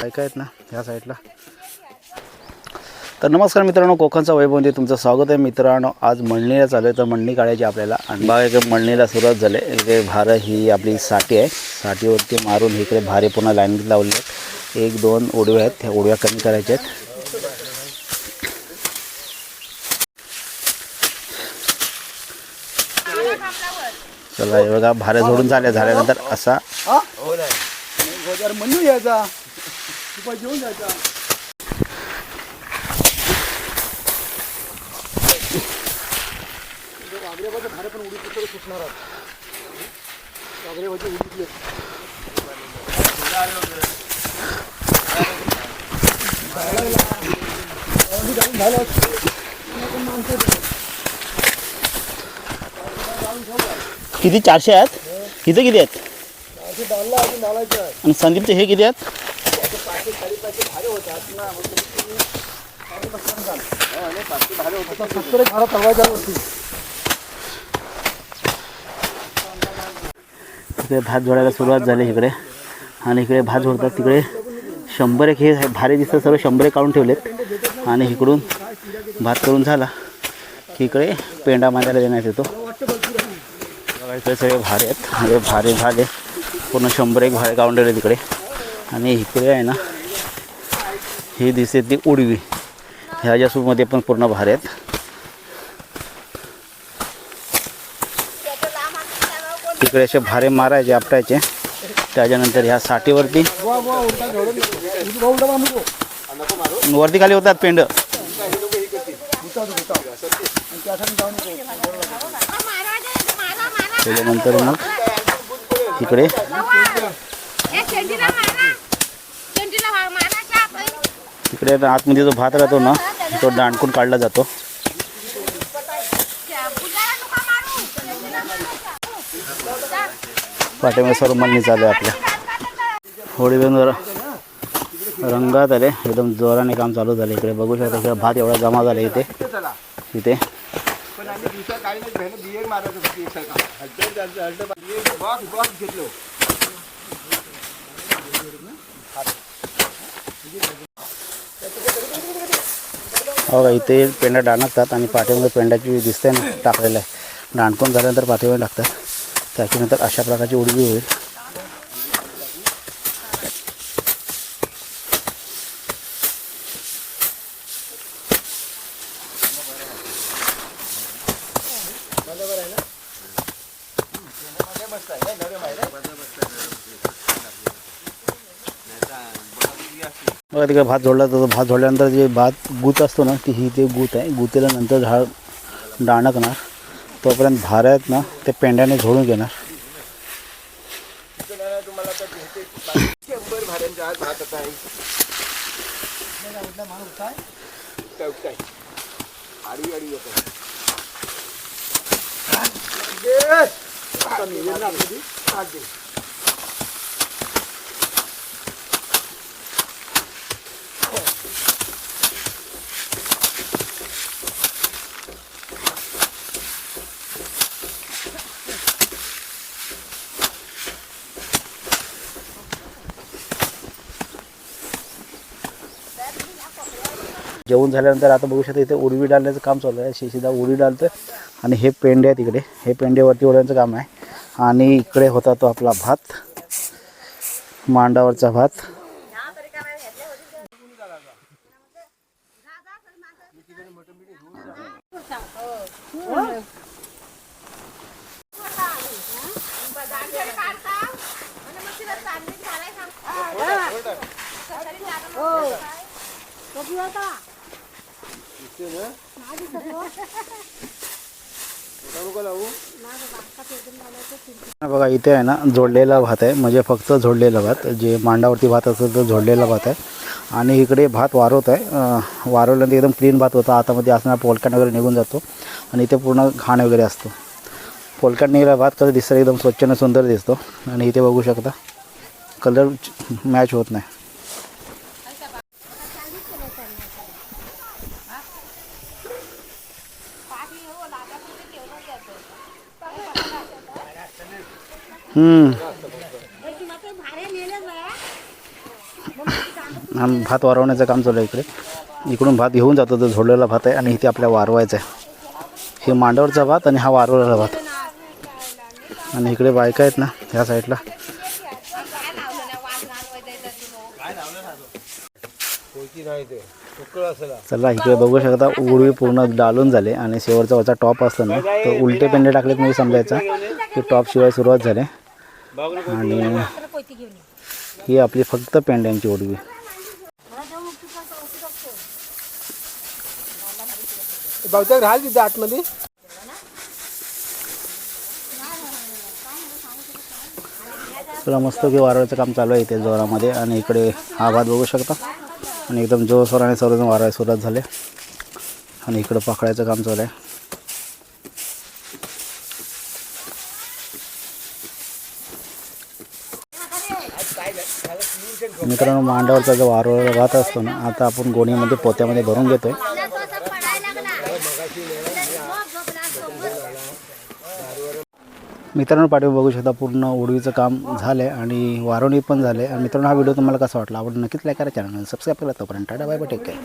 काय आहेत ना ह्या साईडला तर नमस्कार मित्रांनो कोकणचा वैभवमध्ये तुमचं स्वागत आहे. मित्रांनो आज मळणीला चालू आहे तर मळणी काढायची आपल्याला. आणि बघा इकडे मळणीला सुरुवात झाली. आहे. इकडे भारं ही आपली साठी आहे. साठीवरती मारून इकडे भारे पुन्हा लाईन लावले आहेत. एक दोन उडव्या आहेत. त्या उडव्या कमी करायच्या आहेत. चला हे बघा भारे जोडून झाले. झाल्यानंतर असा हो म्हणून यायचा. तुपा जेवून जायचा. वागऱ्याबाचं भाडे पण उडीत तर सुटणार वागऱ्याबाचे उडीतले किती? चारशे आहेत? इथे किती आहेत? असे डालला अजून डालायचे आहे. आणि संदीपचे हे किती आहेत? तिकडे इकडे भात जोडायला सुरुवात झाली इकडे. आणि इकडे भात जोडतात तिकडे. शंभर एक हे भारी दिसतं सर्व शंभर एक काढून ठेवलेत. आणि इकडून भात करून झाला की इकडे पेंडा मांडायला देण्यात येतो. बघा इकडे सगळे भारे आहेत. भारी भारे झाले पूर्ण शंभर एक भारे काढून ठेवले तिकडे आणि इकडे आहे ना ही दिसते ती उडवी. ह्या जासूमध्ये पण पूर्ण भार आहेत. तिकडे असे भारे मारायचे आपटायचे. त्याच्यानंतर ह्या साठीवरती. वरती खाली होतात पेंड. त्याच्यानंतर मग तिकडे इकडे आतमध्ये जो भात राहतो ना तो दांडकून काढला जातो. पाठीमध्ये सर्व मल्ली चालू आहे आपल्या. होळी जरा रंगात आले एकदम जोराने काम चालू झालं इकडे. बघू शकता किंवा भात एवढा जमा झाला इथे. इथे. पण आम्ही काही नाही बियर बघा इथे पेंडा डाणकतात आणि पाठीमध्ये पेंडाची दिसते ना टाकलेलं आहे. डाणकून झाल्यानंतर पाठीमध्ये टाकतात त्याच्यानंतर अशा प्रकारची उडवी होईल. बघा तिकडे भात जोडला जातो भात जोडल्यानंतर जे भात गुत असतो ना ती ही ते गुत आहे गुतेला नंतर झाड डाणकणार तोपर्यंत भार आहेत ना ते पेंड्याने झोडून घेणार आडी आडी येतो आता मिळेल ना आपली आज दे जेवण झाल्यानंतर आता बघू शकता इथे उडवी डालण्याचं काम चालू आहे. शिशिदा उडी डालतं आणि हे पेंडे आहेत इकडे. हे पेंडेवरती ओढण्याचं काम आहे. आणि इकडे होता तो आपला भात. मांडावरचा भात. हो. बघा इथे आहे ना जोडलेला भात आहे. म्हणजे फक्त जोडलेला भात. जे मांडावरती भात असतं तर जोडलेला भात आहे. आणि इकडे भात वारवत आहे. वारवल्यानंतर एकदम क्लीन भात होता. आतामध्ये असणारा पोलकॅन वगैरे निघून जातो. आणि इथे पूर्ण घाण वगैरे असतो. पोलकॅन निघाला भात कसं दिसतं एकदम स्वच्छ आणि सुंदर दिसतो. आणि इथे बघू शकता कलर मॅच होत नाही. हा भात वारवण्याचं काम चालू आहे इकडे. इकडून भात घेऊन जातो तो झोडलेला भात आहे आणि इथे आपल्या वारवायचा आहे. हे मांडावरचा भात आणि हा वारवलेला भात. आणि इकडे बायका आहेत ना ह्या साईडला. चला इकडे बघू शकता उडवी पूर्ण डालून झाले आणि शेवटचा वरचा टॉप असतो ना तो उलटे पेंडे टाकलेत म्हणजे समजायचा. की टॉप शिवाय सुरुवात झाली. आणि ही आपली फक्त पेंड्यांची उडवी. बहुतेक राहील तिथे आतमध्ये? मस्त की वारवायचं काम चालू आहे इथे जोरामध्ये. आणि इकडे हा भात बघू शकता. आणि एकदम जोरसोराने सर्वजण वारायला सुरुवात झाले. आणि इकडं पकडायचं काम चालू आहे. मित्रांनो मांडावरचा जो वारवलेला भात असतो ना आता आपण गोणीमध्ये पोत्यामध्ये भरून घेतो आहे मित्रांनो पाठीवर बघू शकता पूर्ण उडवीचं काम झालं आहे आणि वारवणी पण झाले आणि मित्रांनो हा व्हिडिओ तुम्हाला कसा वाटला? आवड नक्कीच लाईक करा चॅनल सबस्क्राईब करा तोपर्यंत tata bye bye take care